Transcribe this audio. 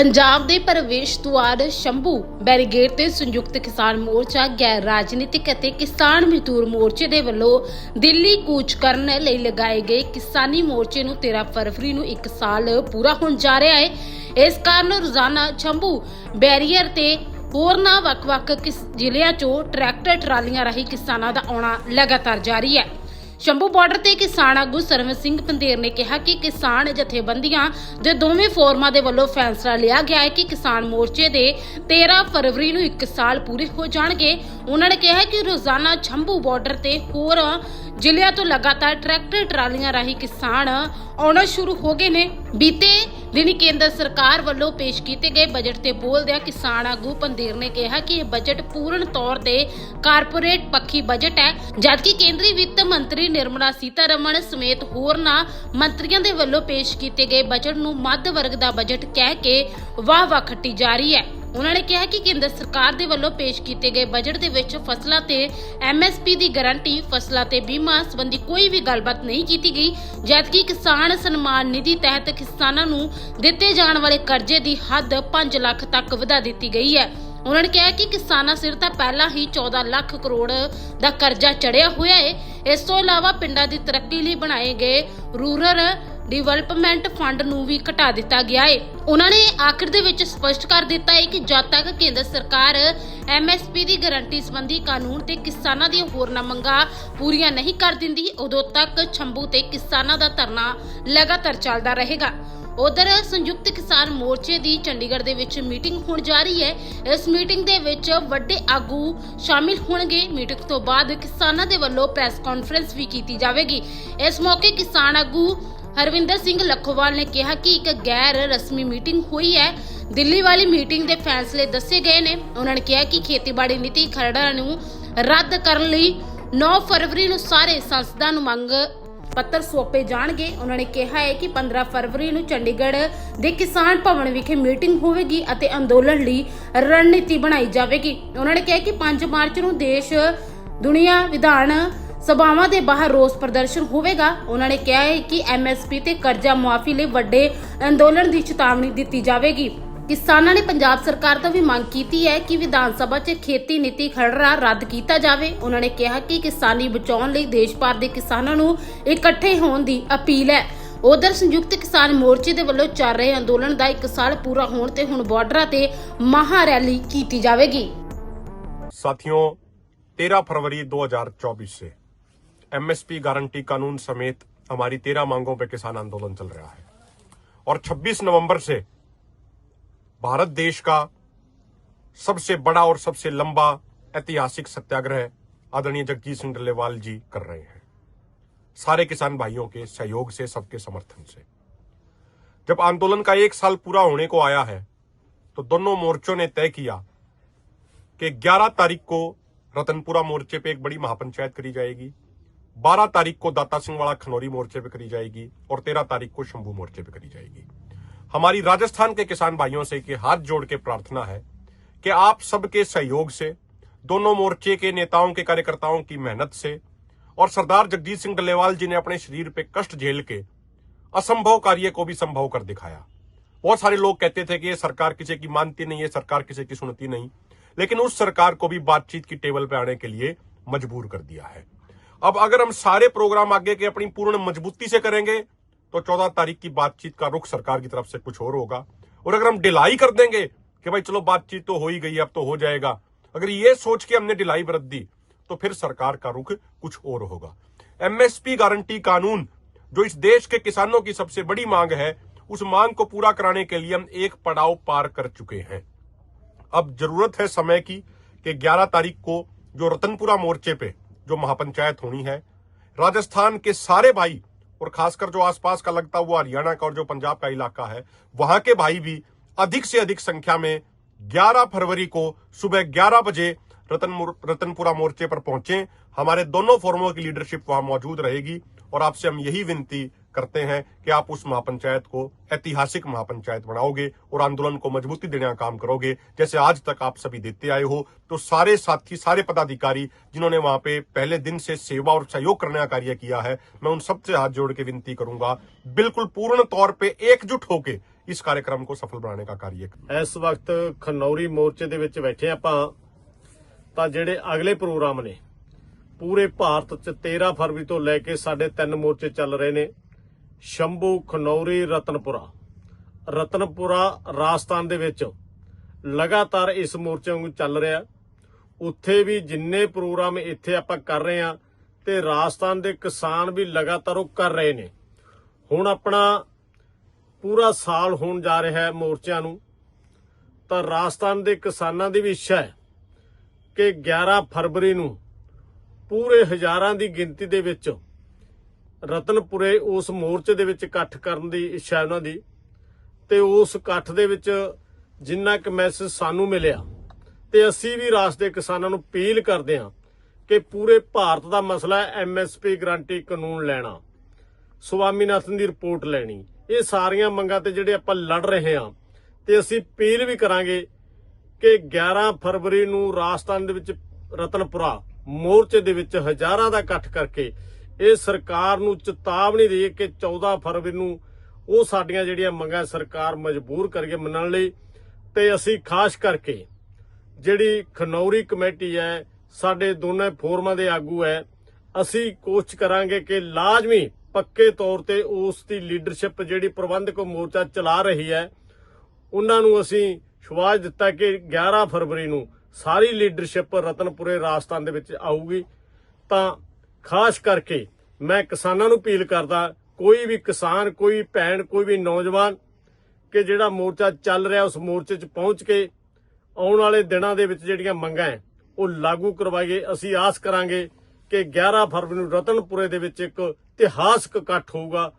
ਪੰਜਾਬ ਦੇ ਪ੍ਰਵੇਸ਼ ਦੁਆਰ ਸ਼ੰਭੂ ਬੈਰੀਗੇਡ ਤੇ ਸੰਯੁਕਤ ਕਿਸਾਨ ਮੋਰਚਾ ਗੈਰ ਰਾਜਨੀਤਿਕ ਅਤੇ ਕਿਸਾਨ ਮਜ਼ਦੂਰ ਮੋਰਚੇ ਦੇ ਵੱਲੋਂ ਦਿੱਲੀ ਕੂਚ ਕਰਨ ਲਈ ਲਗਾਏ ਗਏ ਕਿਸਾਨੀ ਮੋਰਚੇ ਨੂੰ 13 ਫਰਵਰੀ ਨੂੰ 1 ਸਾਲ ਪੂਰਾ ਹੋਣ ਜਾ ਰਿਹਾ ਹੈ। ਇਸ ਕਾਰਨ ਰੋਜ਼ਾਨਾ ਸ਼ੰਭੂ ਬੈਰੀਅਰ ਤੇ ਹੋਰਨਾਂ ਵੱਖ-ਵੱਖ ਕਿਸ ਜ਼ਿਲ੍ਹਿਆਂ 'ਚੋਂ ਟਰੈਕਟਰ, ਟਰਾਲੀਆਂ ਰਾਹੀਂ ਕਿਸਾਨਾਂ ਦਾ ਆਉਣਾ ਲਗਾਤਾਰ ਜਾਰੀ ਹੈ। ਸ਼ੰਭੂ ਬਾਰਡਰ ਤੇ ਕਿਸਾਨ ਆਗੂ ਸਰਵਨ ਸਿੰਘ ਪੰਦੇਰ ਨੇ ਕਿਹਾ ਕਿ ਕਿਸਾਨ ਜਥੇਬੰਦੀਆਂ ਦੇ ਦੋਵੇਂ ਫੋਰਮਾਂ ਦੇ ਵੱਲੋਂ ਫੈਸਲਾ ਲਿਆ ਗਿਆ ਹੈ ਕਿ ਕਿਸਾਨ ਮੋਰਚੇ ਦੇ 13 ਫਰਵਰੀ ਨੂੰ 1 ਸਾਲ ਪੂਰੇ ਹੋ ਜਾਣਗੇ। ਉਹਨਾਂ ਨੇ ਕਿਹਾ ਕਿ ਰੋਜ਼ਾਨਾ ਸ਼ੰਭੂ ਬਾਰਡਰ ਤੇ ਹੋਰ ਜ਼ਿਲ੍ਹਿਆਂ ਤੋਂ ਲਗਾਤਾਰ ਟਰੈਕਟਰ ਟਰਾਲੀਆਂ ਰਾਹੀਂ ਕਿਸਾਨ ਆਉਣਾ ਸ਼ੁਰੂ ਹੋ ਗਏ ਨੇ। ਬੀਤੇ ਦਿਨੀ ਕੇਂਦਰ ਸਰਕਾਰ ਵੱਲੋਂ ਪੇਸ਼ ਕੀਤੇ ਗਏ ਬਜਟ ਤੇ ਬੋਲਦਿਆਂ ਕਿਸਾਨ ਆਗੂ ਪੰਦੇਰ ਨੇ ਕਿਹਾ ਕਿ ਇਹ ਬਜਟ ਪੂਰਨ ਤੌਰ ਤੇ ਕਾਰਪੋਰੇਟ ਪੱਖੀ ਬਜਟ ਹੈ, ਜਦਕਿ ਕੇਂਦਰੀ ਵਿੱਤ ਮੰਤਰੀ ਨਿਰਮਲਾ ਸੀਤਾਰਮਣ ਸਮੇਤ ਹੋਰਨਾਂ ਮੰਤਰੀਆਂ ਦੇ ਵੱਲੋਂ ਪੇਸ਼ ਕੀਤੇ ਗਏ ਬਜਟ ਨੂੰ ਮੱਧ ਵਰਗ ਦਾ ਬਜਟ ਕਹਿ ਕੇ ਵਾਹ-ਵਾਹ ਖੱਟੀ ਜਾ ਰਹੀ ਹੈ। ਉਹਨਾਂ ਨੇ ਕਿਹਾ ਕਿ ਕੇਂਦਰ ਸਰਕਾਰ ਦੇ ਵੱਲੋਂ ਪੇਸ਼ ਕੀਤੇ ਗਏ ਬਜਟ ਦੇ ਵਿੱਚ ਫਸਲਾਂ ਤੇ ਐਮਐਸਪੀ ਦੀ ਗਾਰੰਟੀ, ਫਸਲਾਂ ਤੇ ਬੀਮਾ ਸੰਬੰਧੀ ਕੋਈ ਵੀ ਗੱਲਬਾਤ ਨਹੀਂ ਕੀਤੀ ਗਈ, ਜਦਕਿ ਕਿਸਾਨ ਸਨਮਾਨ ਨਿਧੀ ਤਹਿਤ ਕਿਸਾਨਾਂ ਨੂੰ ਦਿੱਤੇ ਜਾਣ ਵਾਲੇ ਕਰਜ਼ੇ ਦੀ ਹੱਦ 5 ਲੱਖ ਤੱਕ ਵਧਾ ਦਿੱਤੀ ਗਈ ਹੈ। ਉਹਨਾਂ ਨੇ ਕਿਹਾ ਕਿ ਕਿਸਾਨਾਂ ਸਿਰ ਤਾਂ ਪਹਿਲਾਂ ਹੀ 14 ਲੱਖ ਕਰੋੜ ਦਾ ਕਰਜ਼ਾ ਚੜਿਆ ਹੋਇਆ ਹੈ ਇਸ ਤੋਂ ਇਲਾਵਾ ਪਿੰਡਾਂ ਦੀ ਤਰੱਕੀ ਲਈ ਬਣਾਏ ਗਏ ਰੂਰਲ ਡਿਵੈਲਪਮੈਂਟ ਫੰਡ ਨੂੰ ਵੀ ਘਟਾ ਦਿੱਤਾ ਗਿਆ ਹੈ ਉਹਨਾਂ ਨੇ ਆਖਿਰ ਦੇ ਵਿੱਚ ਸਪਸ਼ਟ ਕਰ ਦਿੱਤਾ ਹੈ ਕਿ ਜਦ ਤੱਕ ਕੇਂਦਰ ਸਰਕਾਰ ਐਮਐਸਪੀ ਦੀ ਗਾਰੰਟੀ ਸੰਬੰਧੀ ਕਾਨੂੰਨ ਤੇ ਕਿਸਾਨਾਂ ਦੀਆਂ ਹੋਰਨਾਂ ਮੰਗਾਂ ਪੂਰੀਆਂ ਨਹੀਂ ਕਰ ਦਿੰਦੀ, ਉਦੋਂ ਤੱਕ ਛੰਬੂ ਤੇ ਕਿਸਾਨਾਂ ਦਾ ਧਰਨਾ ਲਗਾਤਾਰ ਚੱਲਦਾ ਰਹੇਗਾ। ਉਧਰ ਸੰਯੁਕਤ ਕਿਸਾਨ ਮੋਰਚੇ ਦੀ ਚੰਡੀਗੜ੍ਹ ਦੇ ਵਿੱਚ ਮੀਟਿੰਗ ਹੋਣ ਜਾ ਰਹੀ ਹੈ। ਇਸ ਮੀਟਿੰਗ ਦੇ ਵਿੱਚ ਵੱਡੇ ਆਗੂ ਸ਼ਾਮਿਲ ਹੋਣਗੇ। ਮੀਟਿੰਗ ਤੋਂ ਬਾਅਦ ਕਿਸਾਨਾਂ ਦੇ ਵੱਲੋਂ ਪ੍ਰੈਸ ਕਾਨਫਰੰਸ ਵੀ ਕੀਤੀ ਜਾਵੇਗੀ। ਇਸ ਮੌਕੇ ਕਿਸਾਨ ਆਗੂ ਹਰਵਿੰਦਰ ਸਿੰਘ ਲੱਖੋਵਾਲ ਨੇ ਕਿਹਾ ਕਿ ਇੱਕ ਗੈਰ ਰਸਮੀ ਮੀਟਿੰਗ ਹੋਈ ਹੈ। ਦਿੱਲੀ ਵਾਲੀ ਮੀਟਿੰਗ ਦੇ ਫੈਸਲੇ ਦੱਸੇ ਗਏ ਨੇ। ਉਹਨਾਂ ਨੇ ਕਿਹਾ ਕਿ ਖੇਤੀਬਾੜੀ ਨੀਤੀ ਖਰੜਾ ਨੂੰ ਰੱਦ ਕਰਨ ਲਈ 9 ਫਰਵਰੀ ਨੂੰ ਸਾਰੇ ਸੰਸਦਾਂ ਨੂੰ ਮੰਗ ਪੱਤਰ ਸੌਂਪੇ ਜਾਣਗੇ। ਉਹਨਾਂ ਨੇ ਕਿਹਾ ਹੈ ਕਿ 15 ਫਰਵਰੀ ਨੂੰ ਚੰਡੀਗੜ੍ਹ ਦੇ ਕਿਸਾਨ ਭਵਨ ਵਿਖੇ ਮੀਟਿੰਗ ਹੋਵੇਗੀ ਅਤੇ ਅੰਦੋਲਨ ਲਈ ਰਣਨੀਤੀ ਬਣਾਈ ਜਾਵੇਗੀ। ਉਹਨਾਂ ਨੇ ਕਿਹਾ ਕਿ 5 ਮਾਰਚ ਨੂੰ ਦੇਸ਼ ਦੁਨੀਆ ਵਿਧਾਨ ਸਭਾਵਾਂ ਦੇ ਬਾਹਰ ਰੋਸ ਪ੍ਰਦਰਸ਼ਨ ਹੋਵੇਗਾ। ਉਹਨਾਂ ਨੇ ਕਿਹਾ ਹੈ ਕਿ ਐਮਐਸਪੀ ਤੇ ਕਰਜ਼ਾ ਮੁਆਫੀ ਲਈ ਵੱਡੇ ਅੰਦੋਲਨ ਦੀ ਚੇਤਾਵਨੀ ਦਿੱਤੀ ਜਾਵੇਗੀ। ਕਿਸਾਨਾਂ ਨੇ ਪੰਜਾਬ ਸਰਕਾਰ ਤੋਂ ਵੀ ਮੰਗ ਕੀਤੀ ਹੈ ਕਿ ਵਿਧਾਨ ਸਭਾ 'ਚ ਖੇਤੀ ਨੀਤੀ ਖਰੜਾ ਰੱਦ ਕੀਤਾ ਜਾਵੇ। ਉਹਨਾਂ ਨੇ ਕਿਹਾ ਕਿ ਕਿਸਾਨੀ ਬਚਾਉਣ ਲਈ ਦੇਸ਼ ਭਰ ਦੇ ਕਿਸਾਨਾਂ ਨੂੰ ਇਕੱਠੇ ਹੋਣ ਦੀ ਅਪੀਲ ਹੈ। ਉਧਰ ਸੰਯੁਕਤ ਕਿਸਾਨ ਮੋਰਚੇ ਦੇ ਵੱਲੋਂ ਚੱਲ ਰਹੇ ਅੰਦੋਲਨ ਦਾ ਇੱਕ ਸਾਲ ਪੂਰਾ ਹੋਣ ਤੇ ਹੁਣ ਬਾਰਡਰਾਂ ਤੇ ਮਹਾ ਰੈਲੀ ਕੀਤੀ ਜਾਵੇਗੀ। ਸਾਥੀਓ 13 ਫਰਵਰੀ 2024 ਸੇ एमएसपी गारंटी कानून समेत हमारी 13 मांगों पर किसान आंदोलन चल रहा है। और 26 नवंबर से भारत देश का सबसे बड़ा और सबसे लंबा ऐतिहासिक सत्याग्रह आदरणीय जगजीत सिंह डल्लेवाल जी कर रहे हैं। सारे किसान भाइयों के सहयोग से, सबके समर्थन से। जब आंदोलन का एक साल पूरा होने को आया है तो दोनों मोर्चों ने तय किया कि 11 तारीख को रतनपुरा मोर्चे पे एक बड़ी महापंचायत करी जाएगी। 12 तारीख को दाता सिंह वाला खनौरी मोर्चे पे करी जाएगी और 13 तारीख को शंभू मोर्चे पे करी जाएगी। हमारी राजस्थान के किसान भाइयों से कि हाथ जोड़ के प्रार्थना है कि आप सबके सहयोग से, दोनों मोर्चे के नेताओं के कार्यकर्ताओं की मेहनत से और सरदार जगजीत सिंह डल्लेवाल जी ने अपने शरीर पे कष्ट झेल के असंभव कार्य को भी संभव कर दिखाया। बहुत सारे लोग कहते थे कि ये सरकार किसी की मानती नहीं है सरकार किसी की सुनती नहीं, लेकिन उस सरकार को भी बातचीत की टेबल पे आने के लिए मजबूर कर दिया है। अब अगर हम सारे प्रोग्राम आगे के अपनी पूर्ण मजबूती से करेंगे तो चौदह तारीख की बातचीत का रुख सरकार की तरफ़ से कुछ और होगा। और अगर हम डिलाई कर देंगे कि भाई चलो बातचीत तो हो ही गई, अब तो हो जाएगा, अगर ये सोच के हमने डिलाई बरत दी तो फिर सरकार का रुख कुछ और होगा। एमएसपी गारंटी कानून, जो इस देश के किसानों की सबसे बड़ी मांग है, उस मांग को पूरा कराने के लिए हम एक पड़ाव पार कर चुके हैं। अब ज़रूरत है समय की कि 11 तारीख को जो रतनपुरा मोर्चे पे जो महापंचायत होनी है। राजस्थान के सारे भाई और खासकर जो आसपास का लगता हुआ हरियाणा का और जो पंजाब का इलाका है, वहाँ के भाई भी अधिक से अधिक संख्या में 11 फरवरी को सुबह 11 बजे रतन रतनपुरा मोर्चे पर पहुँचे। हमारे दोनों फोरमों की लीडरशिप वहाँ मौजूद रहेगी और आपसे हम यही विनती करते हैं कि आप उस महापंचायत को ऐतिहासिक महापंचायत बनाओगे और आंदोलन को मजबूती देने का काम करोगे जैसे आज तक आप सभी देते आए हो तो सारे साथी सारे पदाधिकारी जिन्होंने वहां पे पहले दिन से सेवा और सहयोग करने का कार्य किया है मैं उन सबसे हाथ जोड़ के विनती करूंगा बिल्कुल पूर्ण तौर पे एकजुट होके इस कार्यक्रम को सफल बनाने का कार्य करें ਇਸ ਵਕਤ ਖਨੌਰੀ ਮੋਰਚੇ ਦੇ ਵਿੱਚ ਬੈਠੇ ਆਪਾਂ ਤਾਂ ਜਿਹੜੇ ਅਗਲੇ ਪ੍ਰੋਗਰਾਮ ਨੇ ਪੂਰੇ ਭਾਰਤ 'ਚ 13 ਫਰਵਰੀ ਤੋਂ ਲੈ ਕੇ ਸਾਡੇ ਤਿੰਨ ਮੋਰਚੇ ਚੱਲ ਰਹੇ ਨੇ ਸ਼ੰਭੂ ਖਨੌਰੀ ਰਤਨਪੁਰਾ। ਰਤਨਪੁਰਾ ਰਾਜਸਥਾਨ ਦੇ ਵਿੱਚ ਲਗਾਤਾਰ ਇਸ ਮੋਰਚੇ ਨੂੰ ਚੱਲ ਰਿਹਾ ਉੱਥੇ ਵੀ ਜਿੰਨੇ ਪ੍ਰੋਗਰਾਮ ਇੱਥੇ ਆਪਾਂ ਕਰ ਰਹੇ ਆ ਤੇ ਰਾਜਸਥਾਨ ਦੇ ਕਿਸਾਨ ਵੀ ਲਗਾਤਾਰ ਉਹ ਕਰ ਰਹੇ ਨੇ। ਹੁਣ ਆਪਣਾ ਪੂਰਾ ਸਾਲ ਹੋਣ ਜਾ ਰਿਹਾ ਹੈ ਮੋਰਚਿਆਂ ਨੂੰ। ਤਾਂ ਰਾਜਸਥਾਨ ਦੇ ਕਿਸਾਨਾਂ ਦੀ ਵੀ ਇੱਛਾ ਹੈ ਕਿ 11 ਫਰਵਰੀ ਨੂੰ ਪੂਰੇ ਹਜ਼ਾਰਾਂ ਦੀ ਗਿਣਤੀ ਦੇ ਵਿੱਚ ਰਤਨਪੁਰੇ ਉਸ ਮੋਰਚੇ ਦੇ ਵਿੱਚ ਇਕੱਠ ਕਰਨ ਦੀ ਇੱਛਾ ਉਹਨਾਂ ਦੀ। ਤੇ ਉਸ ਇਕੱਠ ਦੇ ਵਿੱਚ ਜਿੰਨਾ ਕੁ ਮੈਸੇਜ ਸਾਨੂੰ ਮਿਲਿਆ, ਤੇ ਅਸੀਂ ਵੀ ਰਾਜ ਦੇ ਕਿਸਾਨਾਂ ਨੂੰ ਅਪੀਲ ਕਰਦੇ ਹਾਂ ਕਿ ਪੂਰੇ ਭਾਰਤ ਦਾ ਮਸਲਾ ਹੈ ਐਮਐਸਪੀ ਗਰੰਟੀ ਕਾਨੂੰਨ ਲੈਣਾ। ਸਵਾਮੀਨਾਥਨ ਦੀ ਰਿਪੋਰਟ ਲੈਣੀ। ਇਹ ਸਾਰੀਆਂ ਮੰਗਾਂ ਤੇ ਜਿਹੜੇ ਆਪਾਂ ਲੜ ਰਹੇ ਹਾਂ, ਤੇ ਅਸੀਂ ਅਪੀਲ ਵੀ ਕਰਾਂਗੇ ਕਿ 11 ਫਰਵਰੀ ਨੂੰ ਰਾਜਸਥਾਨ ਦੇ ਵਿੱਚ ਰਤਨਪੁਰਾ ਮੋਰਚੇ ਦੇ ਵਿੱਚ ਹਜ਼ਾਰਾਂ ਦਾ ਇਕੱਠ ਕਰਕੇ ਇਹ ਸਰਕਾਰ ਨੂੰ ਚੇਤਾਵਨੀ ਦੇ ਕਿ 14 ਫਰਵਰੀ ਨੂੰ ਉਹ ਸਾਡੀਆਂ ਜਿਹੜੀਆਂ ਮੰਗਾਂ ਸਰਕਾਰ ਮਜਬੂਰ ਕਰਕੇ ਮੰਨਣ ਲਈ ਤੇ ਅਸੀਂ ਖਾਸ ਕਰਕੇ ਜਿਹੜੀ ਖਨੌਰੀ ਕਮੇਟੀ ਹੈ, ਸਾਡੇ ਦੋਨੇ ਫੋਰਮਾਂ ਦੇ ਆਗੂ ਹੈ, ਅਸੀਂ ਕੋਸ਼ਿਸ਼ ਕਰਾਂਗੇ ਕਿ ਲਾਜ਼ਮੀ ਪੱਕੇ ਤੌਰ ਤੇ ਉਸ ਦੀ ਲੀਡਰਸ਼ਿਪ ਜਿਹੜੀ ਪ੍ਰਬੰਧਕ ਮੋਰਚਾ ਚਲਾ ਰਹੀ ਹੈ, ਉਹਨਾਂ ਨੂੰ ਅਸੀਂ ਸ਼ਵਾਜ ਦਿੱਤਾ ਕਿ 11 ਫਰਵਰੀ ਨੂੰ ਸਾਰੀ ਲੀਡਰਸ਼ਿਪ ਰਤਨਪੁਰੇ ਰਾਜਸਥਾਨ ਦੇ ਵਿੱਚ ਆਊਗੀ। ਤਾਂ ਖਾਸ ਕਰਕੇ ਮੈਂ ਕਿਸਾਨਾਂ ਨੂੰ ਅਪੀਲ ਕਰਦਾ, ਕੋਈ ਵੀ ਕਿਸਾਨ, ਕੋਈ ਭੈਣ, ਕੋਈ ਵੀ ਨੌਜਵਾਨ ਕਿ ਜਿਹੜਾ ਮੋਰਚਾ ਚੱਲ ਰਿਹਾ ਉਸ ਮੋਰਚੇ 'ਚ ਪਹੁੰਚ ਕੇ ਆਉਣ ਵਾਲੇ ਦਿਨਾਂ ਦੇ ਵਿੱਚ ਜਿਹੜੀਆਂ ਮੰਗਾਂ ਉਹ ਲਾਗੂ ਕਰਵਾਈਏ। ਅਸੀਂ ਆਸ ਕਰਾਂਗੇ ਕਿ 11 ਫਰਵਰੀ ਨੂੰ ਰਤਨਪੁਰੇ ਦੇ ਵਿੱਚ ਇੱਕ ਇਤਿਹਾਸਕ ਇਕੱਠ ਹੋਊਗਾ।